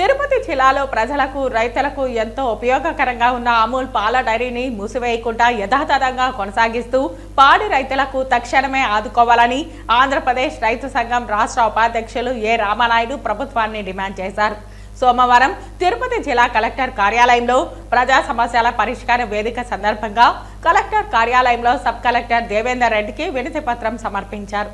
తిరుపతి జిల్లాలో ప్రజలకు రైతులకు ఎంతో ఉపయోగకరంగా ఉన్న అమూల్ పాల డైరీని మూసివేయకుండా యథాతథంగా కొనసాగిస్తూ పాడి రైతులకు తక్షణమే ఆదుకోవాలని ఆంధ్రప్రదేశ్ రైతు సంఘం రాష్ట్ర ఉపాధ్యక్షులు ఏ రామానాయుడు ప్రభుత్వాన్ని డిమాండ్ చేశారు. సోమవారం తిరుపతి జిల్లా కలెక్టర్ కార్యాలయంలో ప్రజా సమస్యల పరిష్కార వేదిక సందర్భంగా కలెక్టర్ కార్యాలయంలో సబ్ కలెక్టర్ దేవేందర్ రెడ్డికి వినతి పత్రం సమర్పించారు.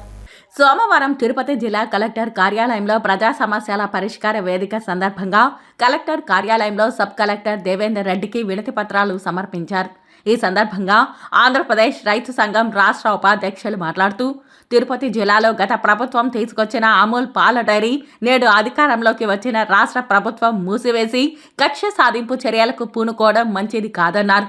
సోమవారం తిరుపతి జిల్లా కలెక్టర్ కార్యాలయంలో ప్రజా సమస్యల పరిష్కార వేదిక సందర్భంగా కలెక్టర్ కార్యాలయంలో సబ్ కలెక్టర్ దేవేందర్ రెడ్డికి వినతి పత్రాలు సమర్పించారు. ఈ సందర్భంగా ఆంధ్రప్రదేశ్ రైతు సంఘం రాష్ట్ర ఉపాధ్యక్షులు మాట్లాడుతూ తిరుపతి జిల్లాలో గత ప్రభుత్వం తీసుకొచ్చిన అమూల్ పాల డైరీ నేడు అధికారంలోకి వచ్చిన రాష్ట్ర ప్రభుత్వం మూసివేసి కక్ష సాధింపు చర్యలకు పూనుకోవడం మంచిది కాదన్నారు.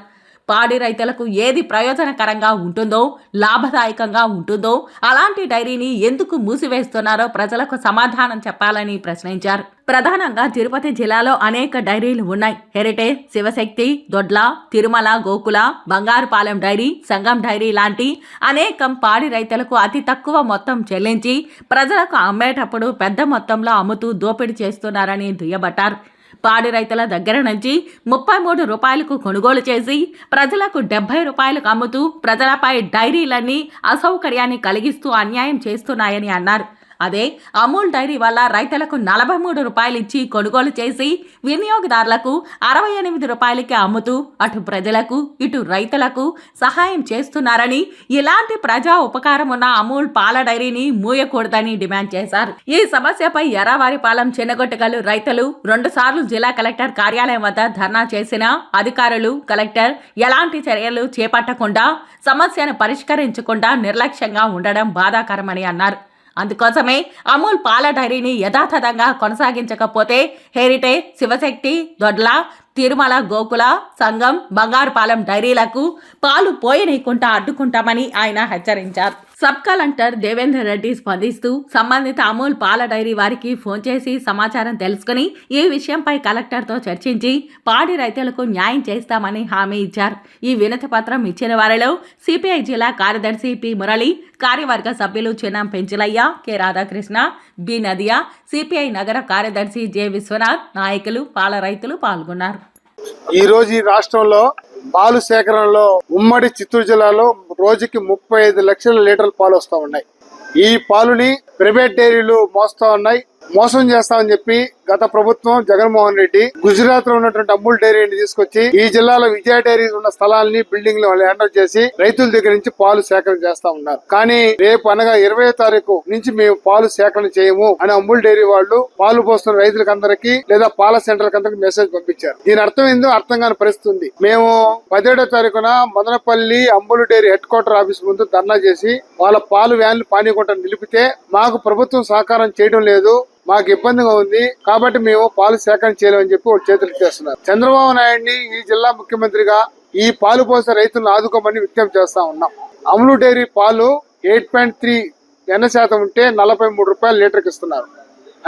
పాడి రైతులకు ఏది ప్రయోజనకరంగా ఉంటుందో లాభదాయకంగా ఉంటుందో అలాంటి డైరీని ఎందుకు మూసివేస్తున్నారో ప్రజలకు సమాధానం చెప్పాలని ప్రశ్నించారు. ప్రధానంగా తిరుపతి జిల్లాలో అనేక డైరీలు ఉన్నాయి. Heritage Sivashakti Dodla Tirumala Gokul Bangarupalem dairy Sangam dairy లాంటి అనేకం పాడి రైతులకు అతి తక్కువ మొత్తం చెల్లించి ప్రజలకు అమ్మేటప్పుడు పెద్ద మొత్తంలో అమ్ముతూ దోపిడీ చేస్తున్నారని దుయ్యబట్టారు. పాడి రైతుల దగ్గర నుంచి ముప్పై మూడు రూపాయలకు కొనుగోలు చేసి ప్రజలకు డెబ్బై రూపాయలకు అమ్ముతూ ప్రజలపై డైరీలన్నీ అసౌకర్యాన్ని కలిగిస్తూ అన్యాయం చేస్తున్నాయని అన్నారు. అదే అమూల్ డైరీ వల్ల రైతులకు నలభై మూడు రూపాయలు ఇచ్చి కొనుగోలు చేసి వినియోగదారులకు అరవై ఎనిమిది రూపాయలకి అమ్ముతూ అటు ప్రజలకు ఇటు రైతులకు సహాయం చేస్తున్నారని ఇలాంటి ప్రజా ఉపకారం ఉన్న అమూల్ పాల డైరీని మూయకూడదని డిమాండ్ చేశారు. ఈ సమస్యపై ఎర్రవారిపాలెం చిన్నగొట్టగలు రైతులు రెండుసార్లు జిల్లా కలెక్టర్ కార్యాలయం వద్ద ధర్నా చేసిన అధికారులు కలెక్టర్ ఎలాంటి చర్యలు చేపట్టకుండా సమస్యను పరిష్కరించకుండా నిర్లక్ష్యంగా ఉండడం బాధాకరమని అన్నారు. అందుకోసమే అమూల్ పాల డైరీని యథాతథంగా కొనసాగించకపోతే హెరిటేజ్ శివశక్తి దొడ్ల తిరుమల గోకుల సంఘం బంగారుపాలెం డైరీలకు పాలు పోయనీయకుండా అడ్డుకుంటామని ఆయన హెచ్చరించారు. సబ్ కలెక్టర్ దేవేందర్ రెడ్డి స్పందిస్తూ సంబంధిత అమూల్ పాల డైరీ వారికి ఫోన్ చేసి సమాచారం తెలుసుకుని ఈ విషయంపై కలెక్టర్తో చర్చించి పాడి రైతులకు న్యాయం చేస్తామని హామీ ఇచ్చారు. ఈ వినతి పత్రం ఇచ్చిన వారిలో సిపిఐ జిల్లా కార్యదర్శి పి మురళి కార్యవర్గ సభ్యులు Chinnam Penchulaiah K Radhakrishna B Nadia CPI నగర కార్యదర్శి జె విశ్వనాథ్ నాయకులు పాల రైతులు పాల్గొన్నారు. ఈ రోజు ఈ రాష్ట్రంలో పాలు సేకరణలో ఉమ్మడి చిత్తూరు జిల్లాలో రోజుకి ముప్పై ఐదు లక్షల లీటర్ల పాలు వస్తూ ఉన్నాయి. ఈ పాలుని ప్రైవేట్ డైరీలు మోస్తా ఉన్నాయి. మోసం చేస్తామని చెప్పి గత ప్రభుత్వం జగన్మోహన్ రెడ్డి గుజరాత్లో ఉన్నటువంటి అమూల్ డైరీని తీసుకొచ్చి ఈ జిల్లాలో విజయ డైరీ ఉన్న స్థలాలని బిల్డింగ్లు హ్యాండల్ చేసి రైతుల దగ్గర నుంచి పాలు సేకరణ చేస్తా ఉన్నారు. కానీ రేపు అనగా ఇరవై తారీఖు నుంచి మేము పాలు సేకరణ చేయము అని అమూల్ డైరీ వాళ్ళు పాలు పోస్తున్న రైతులకు అందరికి లేదా పాల సెంటర్ అందరికి మెసేజ్ పంపించారు. దీని అర్థం ఏందో అర్థం కాని పరిస్థితి ఉంది. మేము పదిహేడో తారీఖున Madanapalle Amul dairy headquarter office ముందు ధర్నా చేసి వాళ్ళ పాలు వ్యాన్లు పానీయకుండా నిలిపితే మాకు ప్రభుత్వం సహకారం చేయడం లేదు. మాకు ఇబ్బందిగా ఉంది. కాబట్టి మేము పాలు సేకరణ చేయలేమని చెప్పి వాళ్ళు చేతులు చేస్తున్నారు చంద్రబాబు నాయుడిని ఈ జిల్లా ముఖ్యమంత్రిగా ఈ పాలు పోసే రైతులను ఆదుకోమని విజ్ఞప్తి చేస్తా ఉన్నాం. అమలు డైరీ పాలు ఎయిట్ పాయింట్ త్రీ ఎన్న శాతం ఉంటే నలభై మూడు రూపాయలు లీటర్కి ఇస్తున్నారు.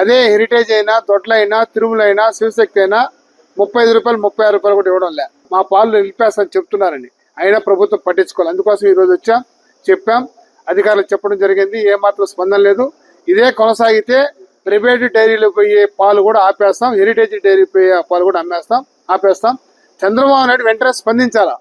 అదే హెరిటేజ్ అయినా దొడ్లైనా తిరుమలైనా శివశక్తి అయినా ముప్పై ఐదు రూపాయలు ముప్పై ఆరు రూపాయలు కూడా ఇవ్వడం లే. మా పాలు నిలిపేస్తామని చెప్తున్నారని. అయినా ప్రభుత్వం పట్టించుకోవాలి అందుకోసం ఈరోజు వచ్చాం చెప్పాం. అధికారులు చెప్పడం జరిగింది. ఏమాత్రం స్పందన లేదు. ఇదే కొనసాగితే ప్రైవేట్ డైరీలకు పోయే పాలు కూడా ఆపేస్తాం. హెరిటేజ్ డైరీ పోయే పాలు కూడా అమ్మేస్తాం. ఆపేస్తాం. చంద్రబాబు నాయుడు వెంటనే స్పందించాలా?